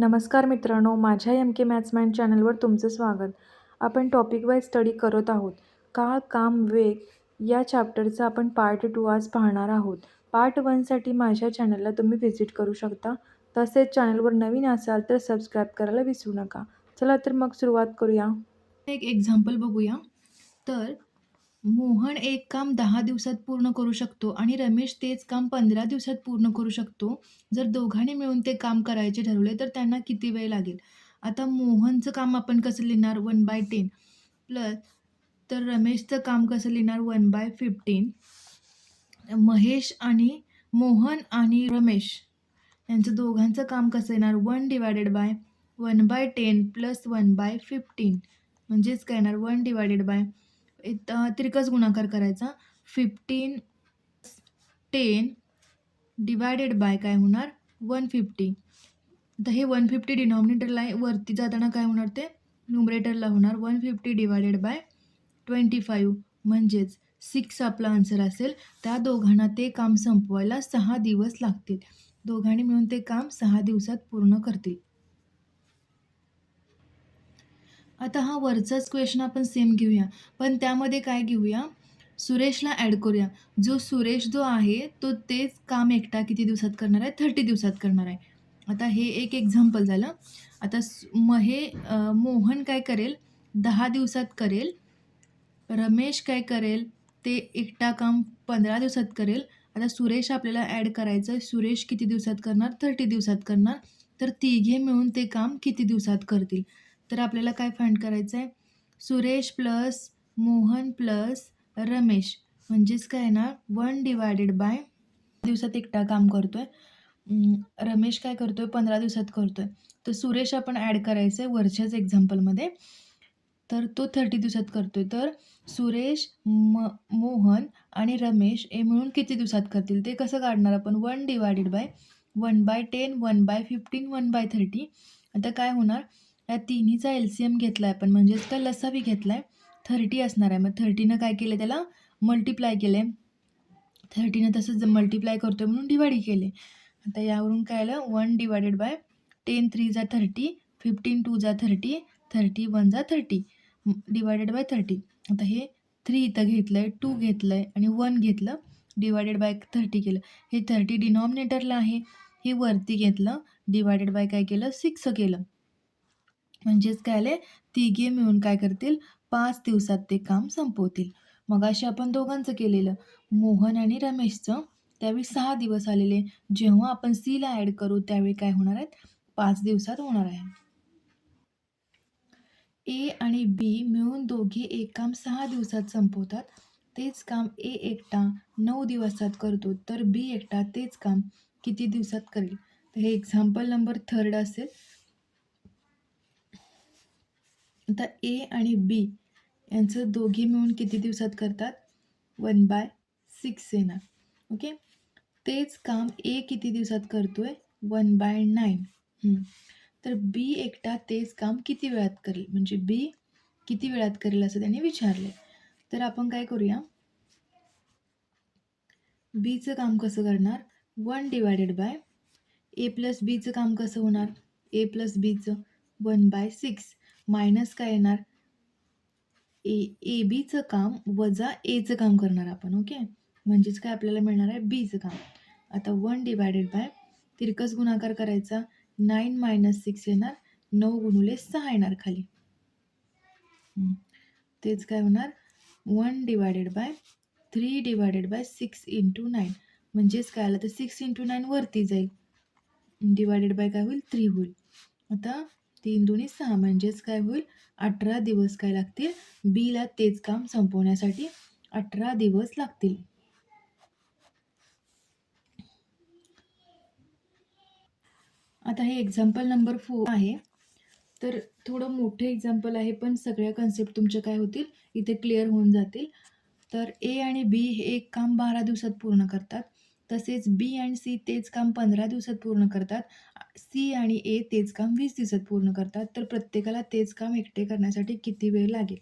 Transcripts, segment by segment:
नमस्कार मित्रांनो माझ्या एम के मॅथ्समॅन चॅनलवर तुमचं स्वागत. आपण टॉपिक वाईज स्टडी करत आहोत. काळ काम वेग या चॅप्टरचा आपण पार्ट टू आज पाहणार आहोत. पार्ट वनसाठी माझ्या चॅनलला तुम्ही व्हिजिट करू शकता. तसेच चॅनलवर नवीन असाल तर सबस्क्राईब करायला विसरू नका. चला तर मग सुरुवात करूया. एक एक्झाम्पल बघूया. तर मोहन एक काम दहा दिवसात पूर्ण करू शकतो आणि रमेश तेच काम पंधरा दिवसात पूर्ण करू शकतो. जर दोघांनी मिळून ते काम करायचे ठरवले तर त्यांना किती वेळ लागेल? आता मोहनचं काम आपण कसं लिहिणार? वन बाय टेन प्लस तर रमेशचं काम कसं लिहिणार? वन बाय फिफ्टीन महेश आणि मोहन आणि रमेश यांचं दोघांचं काम कसं येणार? One divided by one by ten plus one by fifteen म्हणजेच काय येणार? वन डिवायडेड बाय इथं तिरकस गुणाकार करायचा. फिफ्टीन टेन डिवायडेड बाय काय होणार? वन फिफ्टी तर हे वन फिफ्टी डिनॉमिनेटरला वरती जाताना काय होणार ते? न्युमरेटरला होणार. One fifty divided by twenty five म्हणजेच सिक्स आपला आन्सर असेल. त्या दोघांना ते काम संपवायला सहा दिवस लागतील. दोघांनी मिळून ते काम सहा दिवसात पूर्ण करतील. आता हा वरचाच क्वेश्चन आपण सेम घेऊया. पण त्यामध्ये काय घेऊया? सुरेशला ॲड करूया. जो सुरेश जो आहे तो तेच काम एकटा किती दिवसात करणार आहे? थर्टी दिवसात करणार आहे. आता हे एक एक्झाम्पल झालं. आता म हे मोहन काय करेल? दहा दिवसात करेल. रमेश काय करेल? ते एकटा काम पंधरा दिवसात करेल. आता सुरेश आपल्याला ॲड करायचं आहे सुरेश किती दिवसात करणार? थर्टी दिवसात करणार. तर तिघे मिळून ते काम किती दिवसात करतील? तर आपल्याला काय फाइंड करायचं आहे सुरेश प्लस मोहन प्लस रमेश. म्हणजेच काय ना? वन डिवायडेड बाय दिवसात एकटा काम करतो आहे रमेश काय करतो आहे पंधरा दिवसात करतो आहे तर सुरेश आपण ॲड करायचं आहे वरच्याच एक्झाम्पलमध्ये तर तो थर्टी दिवसात करतो आहे तर सुरेश म मोहन आणि रमेश हे मिळून किती दिवसात करतील? ते कसं काढणार आपण? One divided by one by ten one by fifteen one by thirty आता काय होणार? या तिन्हीचा एल सी एम घेतला आहे आपण म्हणजेच काय लसावी घेतला आहे थर्टी असणार आहे. मग थर्टीनं काय केलं त्याला? मल्टिप्लाय केलं आहे थर्टीनं तसंच मल्टिप्लाय करतो म्हणून डिवाइड केले आता यावरून काय आलं? One divided by ten three जा थर्टी फिफ्टीन टू जा थर्टी थर्टी वन जा थर्टी डिवायडेड बाय थर्टी आता हे थ्री इथं घेतलं आहे टू घेतलं आहे आणि वन घेतलं. डिवायडेड बाय थर्टी केलं. हे थर्टी डिनॉमिनेटरला आहे. हे वरती घेतलं. डिवायडेड बाय काय केलं? सिक्स केलं. म्हणजेच काय आले तिघे मिळून काय करतील? पाच दिवसात ते काम संपवतील. मग असे आपण दोघांचं केलेलं. मोहन आणि रमेशचं. त्यावेळी सहा दिवस आलेले. जेव्हा आपण सीला ॲड करू त्यावेळी काय होणार आहेत? पाच दिवसात होणार आहे. ए आणि बी मिळून दोघे एक काम सहा दिवसात संपवतात. तेच काम ए एकटा नऊ दिवसात करतो तर बी एकटा तेच काम किती दिवसात करेल? तर हे एक्झाम्पल नंबर थर्ड असेल. आता ए आणि बी यांचं दोघी मिळून किती दिवसात करतात? वन बाय सिक्स येणार ओके तेच काम ए किती दिवसात करतो आहे वन बाय नाईन तर बी एकटा तेच काम किती वेळात करेल? म्हणजे बी किती वेळात करेल असं त्याने विचारले तर आपण काय करूया? बीचं काम कसं करणार? One divided by A plus बीचं काम कसं होणार? ए प्लस बीचं वन बाय सिक्स मायनस काय येणार? ए ए बीचं काम वजा एचं काम करणार आपण ओके? म्हणजेच काय आपल्याला मिळणार आहे? बीचं काम. आता वन डिवायडेड बाय तिरकस गुणाकार करायचा नाईन मायनस सिक्स येणार नऊ गुणुले सहा येणार खाली. तेच काय होणार? One divided by three divided by six into nine. म्हणजेच काय आलं तर सिक्स इंटू नाईन वरती जाईल. डिवायडेड बाय काय होईल? थ्री होईल. आता तीन दोन्ही सहा म्हणजेच काय होईल? अठरा दिवस काय लागतील? बीला तेच काम संपवण्यासाठी अठरा दिवस लागतील. आता हे एक्झाम्पल नंबर फोर आहे. तर थोडं मोठं एक्झाम्पल आहे पण सगळ्या कन्सेप्ट तुमच्या काय होतील? इथे क्लिअर होऊन जातील. तर ए आणि बी हे एक काम बारा दिवसात पूर्ण करतात. तसेच बी आणि सी तेच काम पंधरा दिवसात पूर्ण करतात. सी आणि ए तेच काम वीस दिवसात पूर्ण करतात. तर प्रत्येकाला तेच काम एकटे करण्यासाठी किती वेळ लागेल?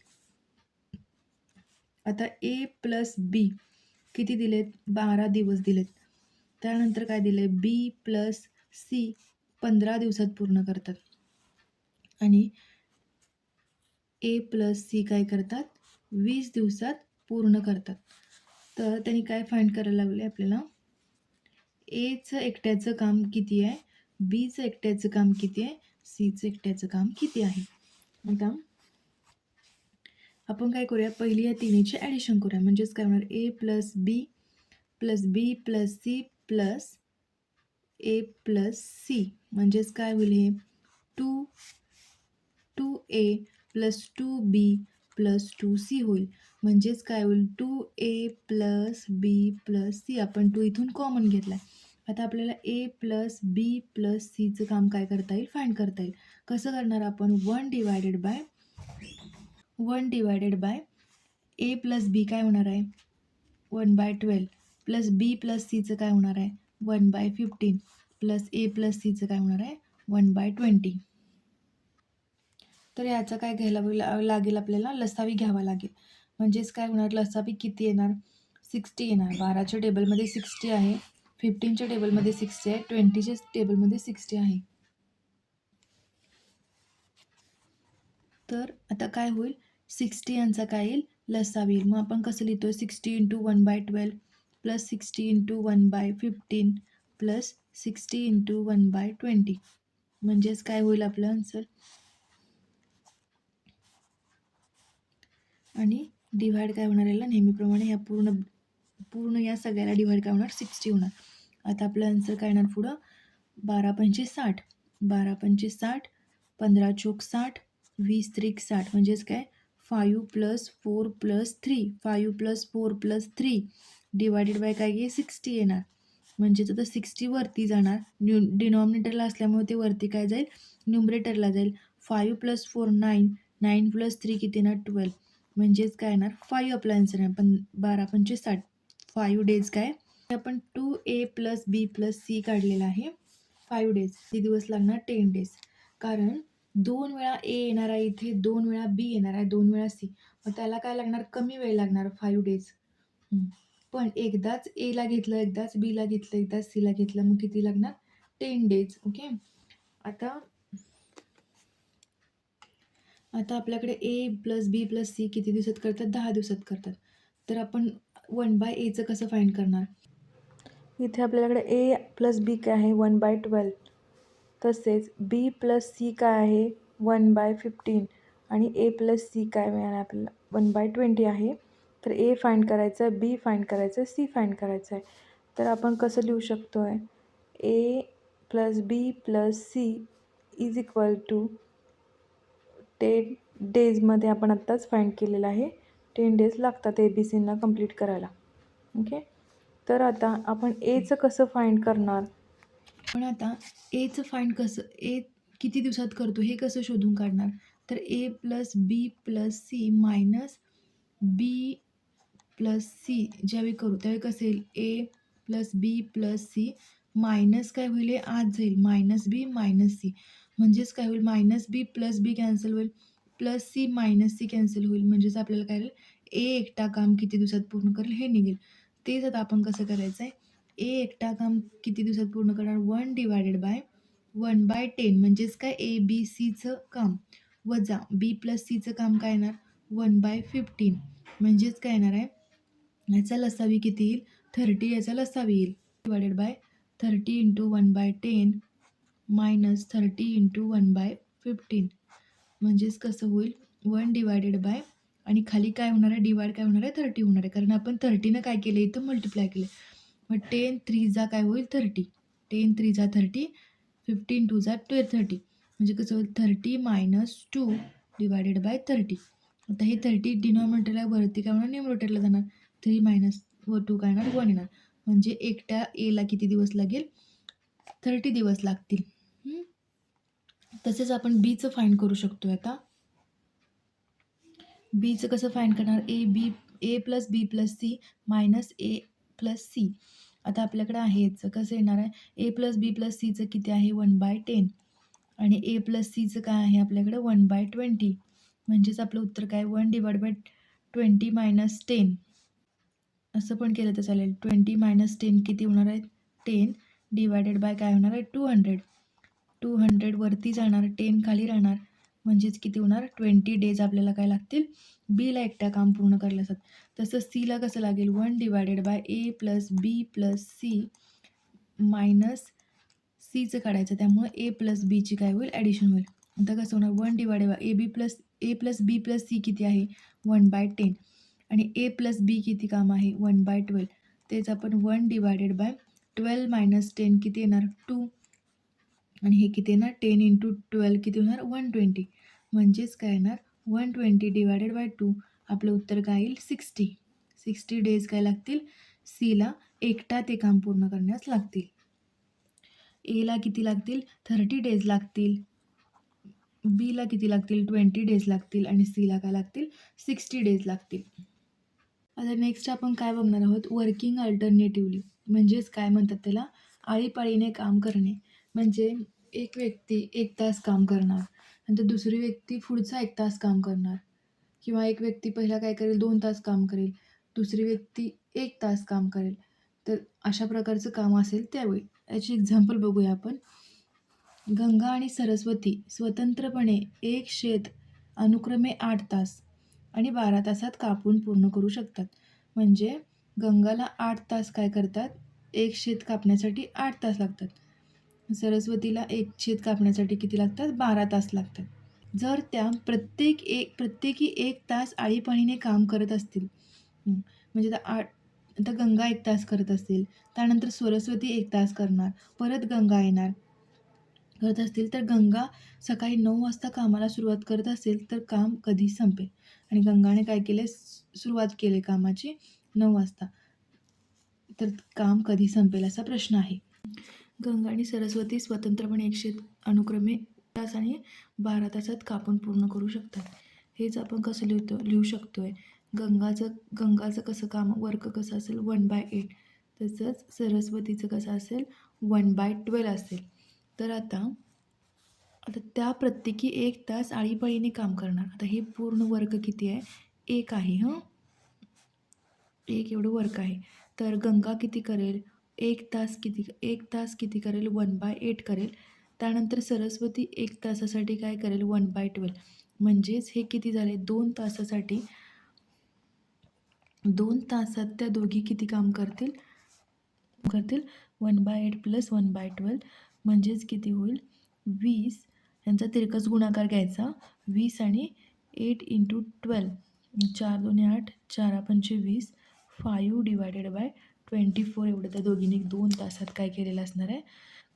आता ए प्लस बी किती दिलेत? बारा दिवस दिलेत. त्यानंतर काय दिलं आहे बी प्लस सी पंधरा दिवसात पूर्ण करतात. आणि ए प्लस सी काय करतात? वीस दिवसात पूर्ण करतात. तर त्यांनी काय फाईंड करायला लागले आपल्याला? एचं एकट्याचं काम किती आहे? बीचं एकट्याचं काम किती आहे? सीचं एकट्याचं काम किती आहे? आता आपण काय करूया? पहिली या तिन्हीचे ॲडिशन करूया. म्हणजेच काय होणार? A plus B plus B plus C plus A plus C म्हणजेच काय होईल हे? Two two A plus two B plus two C होईल. म्हणजेच काय होईल? Two A plus B plus C आपण टू इथून कॉमन घेतला आहे आता आपल्याला ए प्लस बी प्लस सीचं काम काय करता येईल? फाईंड करता येईल. कसं करणार आपण? One divided by one divided by A plus B काय होणार आहे? One by twelve plus B plus सीचं काय होणार आहे? One by fifteen plus A plus सीचं काय होणार आहे? वन बाय ट्वेंटी तर याचा काय घ्यायला लागेल आपल्याला? लसावी घ्यावा लागेल. म्हणजेच काय होणार? लसावी किती येणार? सिक्स्टी येणार. बाराच्या टेबलमध्ये सिक्स्टी आहे. फिफ्टीनच्या टेबलमध्ये सिक्स्टी आहे ट्वेंटीच्या टेबलमध्ये सिक्स्टी आहे. तर आता काय होईल? सिक्स्टी यांचा काय येईल? लसावी येईल. मग आपण कसं लिहितो sixty into one by twelve plus sixty into one by fifteen plus sixty into one by twenty म्हणजेच काय होईल आपलं आन्सर आणि डिव्हाइड काय होणार याला? नेहमीप्रमाणे ह्या पूर्ण पूर्ण या सगळ्याला डिव्हाइड काय होणार? सिक्स्टी होणार. आता आपलं आन्सर काय येणार पुढं? बारा पंचे साठ. बारा पंचे साठ पंधरा चोक साठ वीस त्रिक साठ. म्हणजेच काय? Five plus four plus three five plus four plus three divided by काय घे सिक्स्टी येणार. म्हणजेच आता सिक्स्टी वरती जाणार. न्यू डिनॉमिनेटरला असल्यामुळे ते वरती काय जाईल? न्युमरेटरला जाईल. Five plus four nine nine plus three किती येणार? ट्वेल्व म्हणजेच काय येणार? फायू आपला आन्सर आहे. पण बारा पंचवीस साठ. फायू डेज काय? आपण two A plus B plus C काढलेला आहे. फाईव्ह डेज किती दिवस लागणार? टेन डेज कारण दोन वेळा ए येणार आहे इथे दोन वेळा बी येणार आहे दोन वेळा सी मग त्याला काय लागणार? कमी वेळ लागणार फाईव्ह डेज पण एकदाच एला घेतलं एकदाच बीला घेतलं एकदाच सीला घेतलं मग किती लागणार? टेन डेज ओके आता आता आपल्याकडे A plus B plus C किती दिवसात करतात? दहा दिवसात करतात. तर आपण वन बाय एचं कसं फाईंड करणार? इथे आपल्याकडे ए प्लस बी काय आहे? वन बाय ट्वेल्व तसेच बी प्लस सी काय आहे? वन बाय फिफ्टीन आणि ए प्लस सी काय मिळालं आपल्याला? वन बाय ट्वेंटी आहे. तर ए फाईंड करायचं आहे बी फाईंड करायचं आहे सी फाईंड करायचं आहे तर आपण कसं लिहू शकतो आहे A plus B plus C is equal to ten डेजमध्ये आपण आत्ताच फाईंड केलेलं आहे. टेन डेज लागतात ए बी सींना कंप्लीट करायला. ओके तर आता आपण एचं कसं फाईंड करणार? पण आता एचं फाईंड कसं ए किती दिवसात करतो हे कसं शोधून काढणार? तर A plus B plus C minus B plus C ज्यावेळी करू त्यावेळी कसं येईल? A plus B plus C minus काय होईल? हे आत जाईल. मायनस बी मायनस सी म्हणजेच काय होईल? Minus B plus B cancel होईल. Plus C minus C cancel होईल. म्हणजेच आपल्याला काय होईल? ए एकटा काम किती दिवसात पूर्ण करेल? हे निघेल. तेच आता आपण कसं करायचं आहे ए एकटा काम किती दिवसात पूर्ण करणार? One divided by one by ten म्हणजेच काय? ए बी सीचं काम. वजा बी प्लस सीचं काम काय येणार? वन बाय फिफ्टीन म्हणजेच काय येणार आहे? याचा लसावी किती येईल? थर्टी याचा लसावी येईल. Divided by thirty into one by ten minus thirty into one by fifteen म्हणजेच कसं होईल? वन डिवायडेड बाय आणि खाली काय होणार आहे? डिवाइड काय होणार आहे? थर्टी होणार आहे. कारण आपण थर्टीनं काय केलं इथं मल्टिप्लाय केलं मग टेन थ्रीजा काय होईल? थर्टी टेन थ्रीजा थर्टी फिफ्टीन टूजा ट्वेल थर्टी म्हणजे कसं होईल? Thirty minus two divided by thirty आता हे थर्टी डिनॉमिनेटरला वरती काय होणार? न्युमरेटरला जाणार. थ्री मायनस व टू काय येणार वन येणार. म्हणजे एकट्या एला किती दिवस लागेल? थर्टी दिवस लागतील. तसेच आपण बीचं फाईंड करू शकतो आता. बीचं कसं फाईंड करणार? A B A plus B plus C minus A plus C आता आपल्याकडे आहे याचं कसं येणार आहे? ए प्लस बी प्लस सीचं किती आहे? वन बाय टेन आणि ए प्लस सीचं काय आहे? आपल्याकडे वन बाय ट्वेंटी म्हणजेच आपलं उत्तर काय? One divide by twenty minus ten असं पण केलं तर चालेल. ट्वेंटी मायनस टेन किती होणार आहे? टेन डिवायडेड बाय काय होणार आहे? टू हंड्रेड टू हंड्रेड वरती जाणार टेन खाली राहणार. म्हणजेच किती होणार ट्वेंटी डेज आपल्याला काय लागतील? बीला एकट्या काम पूर्ण करायला असतात. तसं सीला कसं लागेल? One divided by A plus B plus C minus सीचं काढायचं. त्यामुळे ए प्लस बीची काय होईल? ॲडिशन होईल. आता कसं होणार? One divided by A B plus A plus B plus C किती आहे? वन बाय टेन आणि ए प्लस बी किती काम आहे? वन बाय ट्वेल्व तेच आपण one divided by twelve minus ten किती येणार? टू आणि हे किती येणार? टेन इंटू ट्वेल्व किती होणार? वन ट्वेंटी म्हणजेच काय येणार? One twenty divided by two. आपलं उत्तर काय येईल? सिक्स्टी. सिक्स्टी डेज काय लागतील? सीला एकटा ते काम पूर्ण करण्यास लागतील. एला किती लागतील? थर्टी डेज लागतील. बीला किती लागतील? ट्वेंटी डेज लागतील. आणि सीला काय लागतील? सिक्स्टी डेज लागतील. आता नेक्स्ट आपण काय बघणार आहोत? वर्किंग अल्टरनेटिव्हली म्हणजेच काय म्हणतात त्याला? आळीपाळीने काम करणे. म्हणजे एक व्यक्ती एक तास काम करणार. नंतर दुसरी व्यक्ती पुढचा एक तास काम करणार. किंवा एक व्यक्ती पहिला काय करेल? दोन तास काम करेल. दुसरी व्यक्ती एक तास काम करेल. तर अशा प्रकारचं काम असेल त्यावेळी. याची एक्झाम्पल बघूया आपण. गंगा आणि सरस्वती स्वतंत्रपणे एक शेत अनुक्रमे आठ तास आणि बारा तासात कापून पूर्ण करू शकतात. म्हणजे गंगाला आठ तास काय करतात? एक शेत कापण्यासाठी आठ तास लागतात. सरस्वतीला एक शेत कापण्यासाठी किती लागतात? बारा तास लागतात. जर त्या प्रत्येक एक प्रत्येकी एक तास आळीपाळीने काम करत असतील म्हणजे तर आठ आता गंगा एक तास करत असतील त्यानंतर सरस्वती एक तास करणार परत गंगा येणार करत असतील तर गंगा सकाळी नऊ वाजता कामाला सुरुवात करत असेल तर काम कधी संपेल? आणि गंगाने काय केले? सुरुवात केले कामाची नऊ वाजता. तर काम कधी संपेल असा प्रश्न आहे. गंगा आणि सरस्वती स्वतंत्रपणे एकशे अनुक्रमे तास आणि बारा तासात कापून पूर्ण करू शकतात. हेच आपण कसं लिहितो लिहू शकतो आहे गंगाचं गंगाचं कसं काम वर्क कसं असेल? वन बाय एट तसंच सरस्वतीचं कसं असेल? वन बाय ट्वेल्व असेल. तर आता आता त्या प्रत्येकी एक तास आळीपाळीने काम करणार. आता हे पूर्ण वर्क किती आहे? एक आहे हं? एक एवढं वर्क आहे. तर गंगा किती करेल? एक तास किती एक तास किती करेल? वन बाय एट करेल. त्यानंतर सरस्वती एक तासासाठी काय करेल? वन बाय ट्वेल्व म्हणजेच हे किती झाले? दोन तासासाठी दोन तासात त्या दोघी किती काम करतील? करतील? One by eight plus one by twelve म्हणजेच किती होईल? वीस. यांचा तिरकस गुणाकार घ्यायचा. वीस आणि एट इंटू ट्वेल्व चार दोन्ही आठ चारा पंचे वीस five divided by twenty four एवढं त्या दोघींनी दोन तासात काय केलेलं असणार आहे?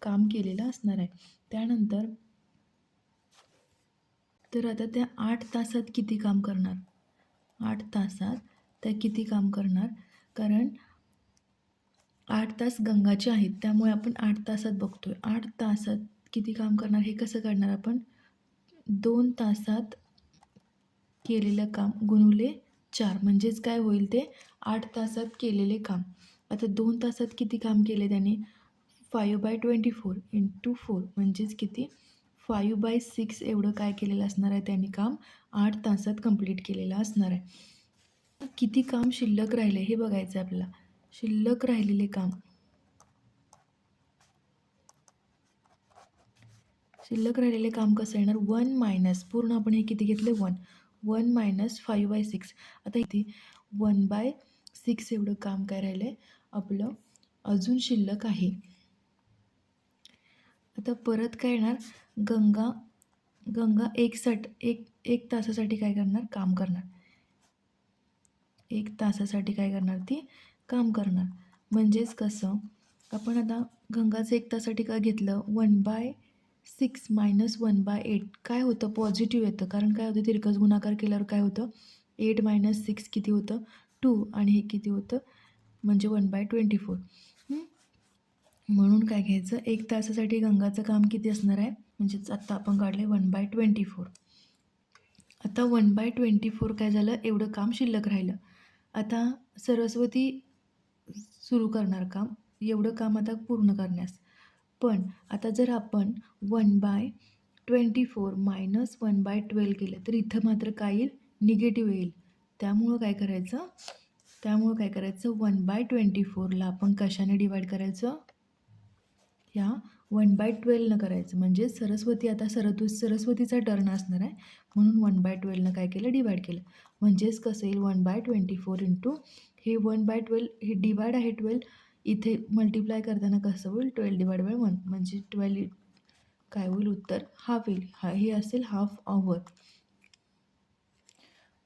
काम केलेलं असणार आहे. त्यानंतर तर आता त्या आठ तासात किती काम करणार? आठ तासात त्या किती काम करणार? कारण आठ तास गंगाचे आहेत त्यामुळे आपण आठ तासात बघतो आहे आठ तासात किती काम करणार हे कसं करणार आपण? दोन तासात केलेलं काम गुणुले चार. म्हणजेच काय होईल ते? आठ तासात केलेले काम. आता दोन तासात किती काम केले त्याने? Five by twenty four into four म्हणजेच किती? फायू बाय सिक्स एवढं काय केलेलं असणार आहे त्यांनी काम? आठ तासात कंप्लीट केलेलं असणार आहे. किती काम शिल्लक राहिले हे बघायचं आहे आपल्याला. शिल्लक राहिलेले काम. शिल्लक राहिलेले काम कसं येणार? वन मायनस पूर्ण आपण हे किती घेतले? One one minus five by six आता इथे वन बाय सिक्स एवढं काम काय राहिलं आहे आपलं अजून शिल्लक आहे. आता परत काय येणार? गंगा गंगा एक साठ एक एक तासासाठी काय करणार? काम करणार. एक तासासाठी काय करणार ती? काम करणार. म्हणजेच कसं? आपण आता गंगाचं एक तासासाठी काय घेतलं? One by six minus one by eight. काय होतं? पॉझिटिव्ह येतं. कारण काय होतं? तिरकस गुणाकार केल्यावर काय होतं? एट मायनस सिक्स किती होतं? टू. आणि हे किती होतं? म्हणजे वन बाय ट्वेंटी फोर. म्हणून काय घ्यायचं? एक तासासाठी गंगाचं काम किती असणार आहे? म्हणजेच आत्ता आपण काढले वन बाय ट्वेंटी फोर. आता वन बाय ट्वेंटी फोर काय झालं? एवढं काम शिल्लक राहिलं. आता सरस्वती सुरू करणार काम. एवढं काम आता पूर्ण करण्यास. पण आता जर आपण one by twenty four minus one by twelve केलं तर इथं मात्र काय येईल? निगेटिव्ह येईल. त्यामुळं काय करायचं? त्यामुळं काय करायचं? वन बाय ट्वेंटी फोरला आपण कशाने डिवाईड करायचं? ह्या वन बाय ट्वेल्वनं करायचं. म्हणजे सरस्वती आता सरतू सरस्वतीचा टर्न असणार आहे. म्हणून वन बाय ट्वेल्वनं काय केलं? डिवाईड केलं. म्हणजेच कसं येईल? One by twenty four into हे वन बाय ट्वेल्व हे डिवाईड आहे ट्वेल्व इथे मल्टिप्लाय करताना कसं होईल? ट्वेल्व डिवाइड बाय वन म्हणजे ट्वेल्व काय होईल? उत्तर हाफ येईल. हा हे असेल हाफ आवर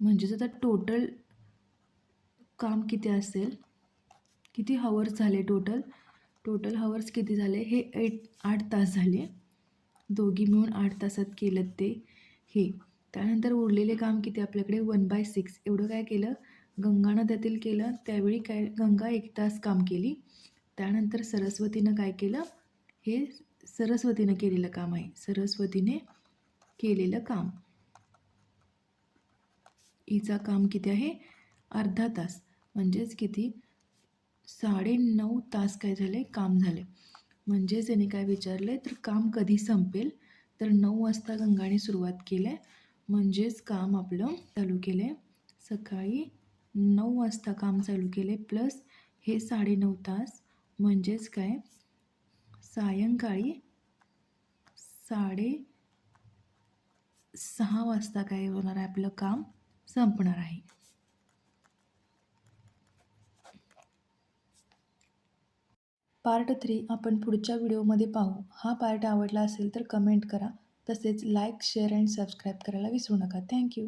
म्हणजेच आता टोटल काम किती असेल? किती हवर्स झाले टोटल टोटल हवर्स किती झाले? हे एट आठ तास झाले. दोघी मिळून आठ तासात केलं ते. हे. त्यानंतर उरलेले काम किती? आपल्याकडे वन बाय सिक्स एवढं काय केलं? गंगा नद्यातील केलं. त्यावेळी काय? गंगा एक तास काम केली. त्यानंतर सरस्वतीनं काय केलं? हे सरस्वतीनं केलेलं काम आहे. सरस्वतीने केलेलं काम. हिचा काम किती आहे? अर्धा तास. म्हणजेच किती? साडे नऊ तास काय झाले? काम झाले. म्हणजेच याने काय विचारले? तर काम कधी संपेल? तर नऊ वाजता गंगाने सुरुवात केली. आहे म्हणजेच काम आपलं चालू केलं. आहे सकाळी नऊ वाजता काम चालू केले. प्लस हे साडेनऊ तास. म्हणजेच काय? सायंकाळी साडे सहा वाजता काय होणार आहे? आपलं काम संपणार आहे. पार्ट थ्री आपण पुढच्या व्हिडिओमध्ये पाहू. हा पार्ट आवडला असेल तर कमेंट करा. तसेच लाईक शेअर अँड सबस्क्राईब करायला विसरू नका. थँक्यू